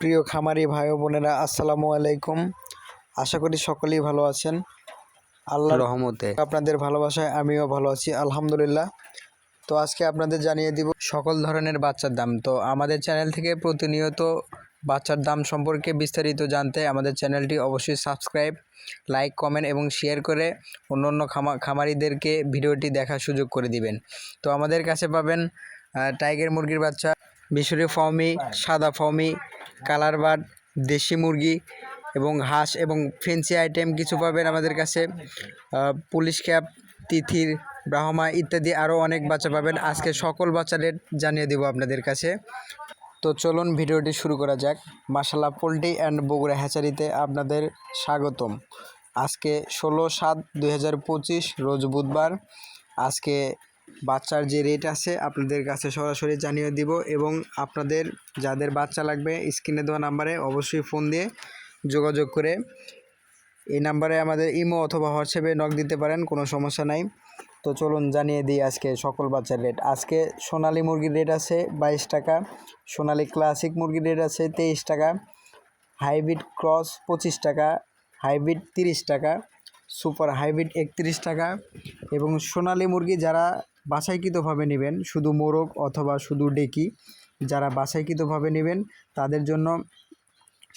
প্রিয় খামারি ভাই বোনেরা আসসালামু আলাইকুম। আশা করি সকলেই ভালো আছেন। আল্লাহ রহমতে। আপনাদের ভালোবাসায় আমিও ভালো আছি আলহামদুলিল্লাহ। তো আজকে আপনাদের জানিয়ে দিব সকল ধরনের বাচ্চার দাম। তো আমাদের চ্যানেল থেকে প্রতিনিয়ত বাচ্চার দাম সম্পর্কে বিস্তারিত জানতে আমাদের চ্যানেলটি অবশ্যই সাবস্ক্রাইব লাইক কমেন্ট এবং শেয়ার করে অন্য অন্য খামা খামারিদেরকে ভিডিওটি দেখার সুযোগ করে দিবেন। তো আমাদের কাছে পাবেন টাইগার মুরগির বাচ্চা মিশরি ফাউমি সাদা ফাউমি কালার বার্ড, দেশি মুরগি এবং হাঁস এবং ফেন্সি আইটেম কিছু পাবেন আমাদের কাছে। পুলিশ ক্যাপ তিথির, ব্রাহ্মা ইত্যাদি আরও অনেক বাচ্চা পাবেন। আজকে সকল বাচ্চা রেট জানিয়ে দেবো আপনাদের কাছে। তো চলুন ভিডিওটি শুরু করা যাক। মাসাল্লাহ পোলট্রি অ্যান্ড বগুড়া হ্যাচারিতে আপনাদের স্বাগতম। আজকে ষোলো সাত দুই রোজ বুধবার। আজকে বাচ্চার যে রেট আছে, আপনাদের কাছে সরাসরি জানিয়ে দিব এবং আপনাদের যাদের বাচ্চা লাগবে স্ক্রিনে দেওয়া নাম্বারে অবশ্যই ফোন দিয়ে যোগাযোগ করে এই নাম্বারে আমাদের ইমো অথবা হোয়াটসঅ্যাপে নক দিতে পারেন, কোনো সমস্যা নাই। তো চলুন জানিয়ে দিই আজকে সকল বাচ্চার রেট আজকে সোনালী মুরগির রেট আছে বাইশ টাকা, সোনালি ক্লাসিক মুরগির রেট আছে তেইশ টাকা হাইব্রিড ক্রস পঁচিশ টাকা হাইব্রিড তিরিশ টাকা সুপার হাইব্রিড একত্রিশ টাকা এবং সোনালি মুরগি যারা বাছাইকৃতভাবে নেবেন শুধু মোরগ অথবা শুধু ডেকি। যারা বাছাইকৃতভাবে নেবেন, তাদের জন্য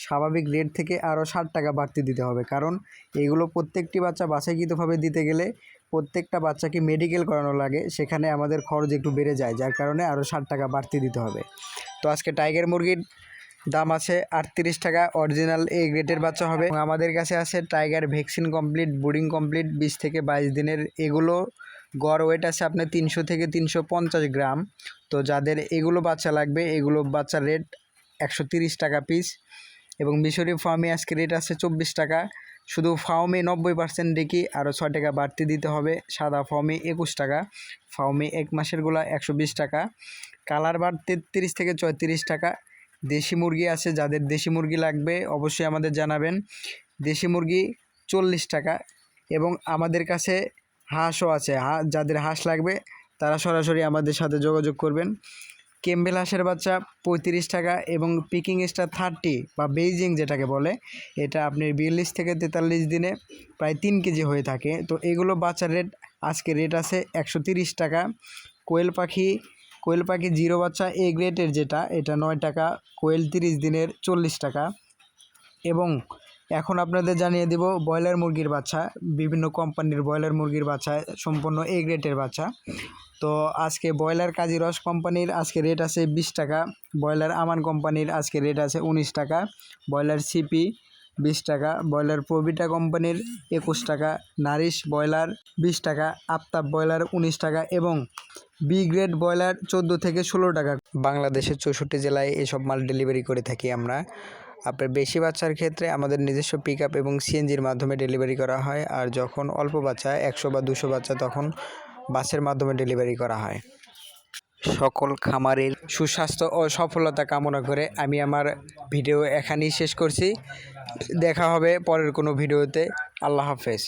স্বাভাবিক রেট থেকে আরও ষাট টাকা বাড়তি দিতে হবে। কারণ এগুলো প্রত্যেকটি বাচ্চা বাছাইকৃতভাবে দিতে গেলে প্রত্যেকটা বাচ্চাকে মেডিকেল করানো লাগে, সেখানে আমাদের খরচ একটু বেড়ে যায়, যার কারণে আরও ষাট টাকা বাড়তি দিতে হবে। তো আজকে টাইগার মুরগির দাম আছে আটত্রিশ টাকা, অরিজিনাল এ গ্রেডের বাচ্চা হবে। আমাদের কাছে আছে tiger vaccine complete budding complete, বিশ থেকে বাইশ দিনের। এগুলো গড় ওয়েট আছে আপনার তিনশো থেকে তিনশো পঞ্চাশ গ্রাম। তো যাদের এগুলো বাচ্চা লাগবে, এগুলো বাচ্চার রেট একশো তিরিশ টাকা পিস এবং মিশরি ফার্মে আজকে রেট আছে চব্বিশ টাকা। শুধু ফার্মে নব্বই পার্সেন্ট ডেকি আরও ছয় টাকা বাড়তি দিতে হবে। সাদা ফার্মে একুশ টাকা ফার্মে এক মাসেরগুলা একশো বিশ টাকা। কালার বার তেত্রিশ থেকে চৌত্রিশ টাকা। দেশি মুরগি আছে, যাদের দেশি মুরগি লাগবে, অবশ্যই আমাদের জানাবেন। দেশি মুরগি চল্লিশ টাকা এবং আমাদের কাছে হাঁসও আছে। যাদের হাঁস লাগবে, তারা সরাসরি আমাদের সাথে যোগাযোগ করবেন। কেম্বেল হাঁসের বাচ্চা পঁয়ত্রিশ টাকা এবং পিকিং স্টার থার্টি বা বেইজিং যেটাকে বলে, এটা আপনি বিয়াল্লিশ থেকে তেতাল্লিশ দিনে প্রায় তিন কেজি হয়ে থাকে। তো এগুলো বাচ্চার রেট আজকে রেট আছে একশো টাকা। কোয়েল পাখি কোয়েল পাখি জিরো বাচ্চা এ গ্রেডের যেটা, এটা নয় টাকা, কোয়েল তিরিশ দিনের চল্লিশ টাকা। এবং এখন আপনাদের জানিয়ে দেব ব্রয়লার মুরগির বাচ্চা। বিভিন্ন কোম্পানির ব্রয়লার মুরগির বাচ্চা, সম্পূর্ণ এ গ্রেডের বাচ্চা। তো আজকে ব্রয়লার কাজী রস কোম্পানির আজকে রেট আছে বিশ টাকা, ব্রয়লার আমান কোম্পানির আজকে রেট আছে উনিশ টাকা, ব্রয়লার সিপি বিশ টাকা, ব্রয়লার প্রবিটা কোম্পানির একুশ টাকা, নারিশ ব্রয়লার বিশ টাকা, আফতাব ব্রয়লার উনিশ টাকা এবং বি গ্রেড ব্রয়লার চোদ্দ থেকে ষোলো টাকা। বাংলাদেশের চৌষট্টি জেলায় এসব মাল ডেলিভারি করে থাকি আমরা। আপনার বেশি বাচ্চার ক্ষেত্রে আমাদের নিজস্ব পিক আপ এবং সিএনজির মাধ্যমে ডেলিভারি করা হয়। আর যখন অল্প বাচ্চা, একশো বা দুশো বাচ্চা, তখন বাসের মাধ্যমে ডেলিভারি করা হয়। সকল খামারের সুস্বাস্থ্য ও সফলতা কামনা করে আমি আমার ভিডিও এখানেই শেষ করছি। দেখা হবে পরের কোনো ভিডিওতে আল্লাহ হাফেজ।